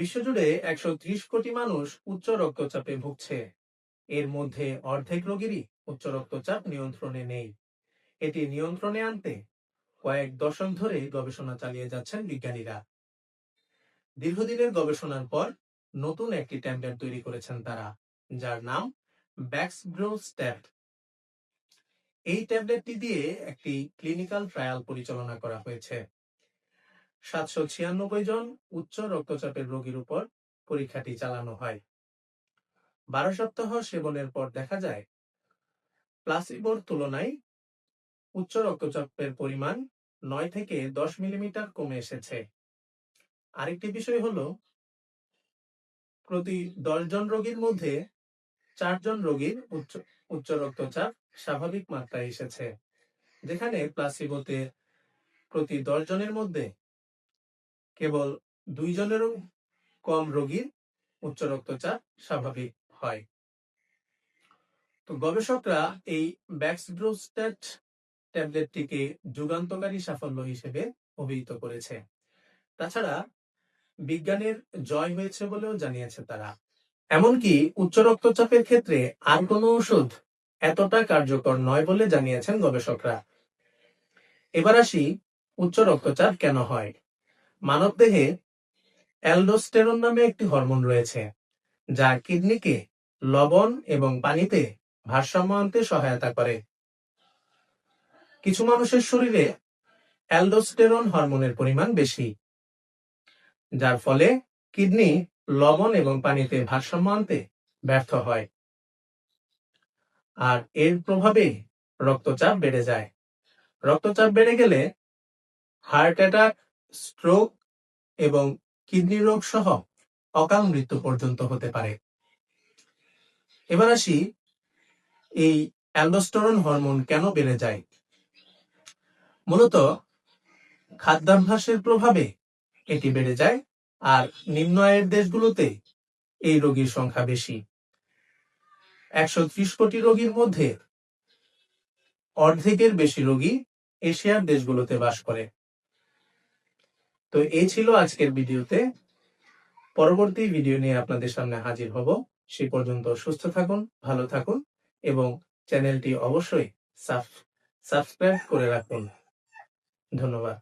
বিশ্বজুড়ে একশো ত্রিশ কোটি মানুষ উচ্চ রক্তচাপে ভুগছে। এর মধ্যে অর্ধেক রোগীরই উচ্চ রক্তচাপ নিয়ন্ত্রণে নেই। এটি নিয়ন্ত্রণে আনতে কয়েক দশক ধরে গবেষণা চালিয়ে যাচ্ছেন বিজ্ঞানীরা। দীর্ঘদিনের গবেষণার পর নতুন একটি ট্যাবলেট তৈরি করেছেন তারা, যার নাম ব্যাক্সব্রোস্ট্যাট এই ট্যাবলেটটি দিয়ে একটি ক্লিনিক্যাল ট্রায়াল পরিচালনা করা হয়েছে। সাতশো ছিয়ানব্বই জন উচ্চ রক্তচাপের রোগীর উপর পরীক্ষাটি চালানো হয়। বারো সপ্তাহ সেবনের পর দেখা যায়, প্লাসিবোর তুলনায় উচ্চ রক্তচাপের পরিমাণ নয় থেকে দশ মিলিমিটার কমে এসেছে। আরেকটি বিষয় হল, প্রতি জন রোগীর মধ্যে চারজন রোগীর উচ্চ উচ্চ রক্তচাপ স্বাভাবিক মাত্রায় এসেছে, যেখানে প্লাসিবোতে প্রতি দশ জনের মধ্যে কেবল দুইজনেরও কম রোগীর উচ্চ রক্তচাপ স্বাভাবিক হয়। তো গবেষকরা এই ব্যাক্সব্রোস্ট্যাট ট্যাবলেটটিকে যুগান্তকারী সাফল্য হিসেবে অভিহিত করেছে। তাছাড়া বিজ্ঞানের জয় হয়েছে বলেও জানিয়েছে তারা। এমনকি উচ্চ রক্তচাপের ক্ষেত্রে আর কোনো ওষুধ এতটা কার্যকর নয় বলে জানিয়েছেন গবেষকরা। এবার আসি উচ্চ রক্তচাপ কেন হয়। মানবদেহে অ্যালডোস্টেরন নামে একটি হরমোন রয়েছে, যা কিডনিকে লবণ এবং পানিতে ভারসাম্য আনতে সহায়তা করে। কিছু মানুষের শরীরে অ্যালডোস্টেরন হরমোনের পরিমাণ বেশি, যার ফলে কিডনি লবণ এবং পানিতে ভারসাম্য আনতে ব্যর্থ হয় আর এর প্রভাবে রক্তচাপ বেড়ে যায়। রক্তচাপ বেড়ে গেলে হার্ট অ্যাটাক স্ট্রোক এবং কিডনি রোগ সহ অকাল মৃত্যু পর্যন্ত হতে পারে। এবার আসি, এই অ্যালডোস্টেরন হরমোন কেন বেড়ে যায়? মূলত খাদ্যাভ্যাসের প্রভাবে এটি বেড়ে যায় আর নিম্ন আয়ের দেশগুলোতে এই রোগীর সংখ্যা বেশি। একশো ত্রিশ কোটি রোগীর মধ্যে অর্ধেকের বেশি রোগী এশিয়ার দেশগুলোতে বাস করে। তো এই ছিল আজকের ভিডিওতে। পরবর্তী ভিডিও নিয়ে আপনাদের সামনে হাজির হব। সে পর্যন্ত সুস্থ থাকুন, ভালো থাকুন এবং চ্যানেলটি অবশ্যই সাবস্ক্রাইব করে রাখুন। ধন্যবাদ।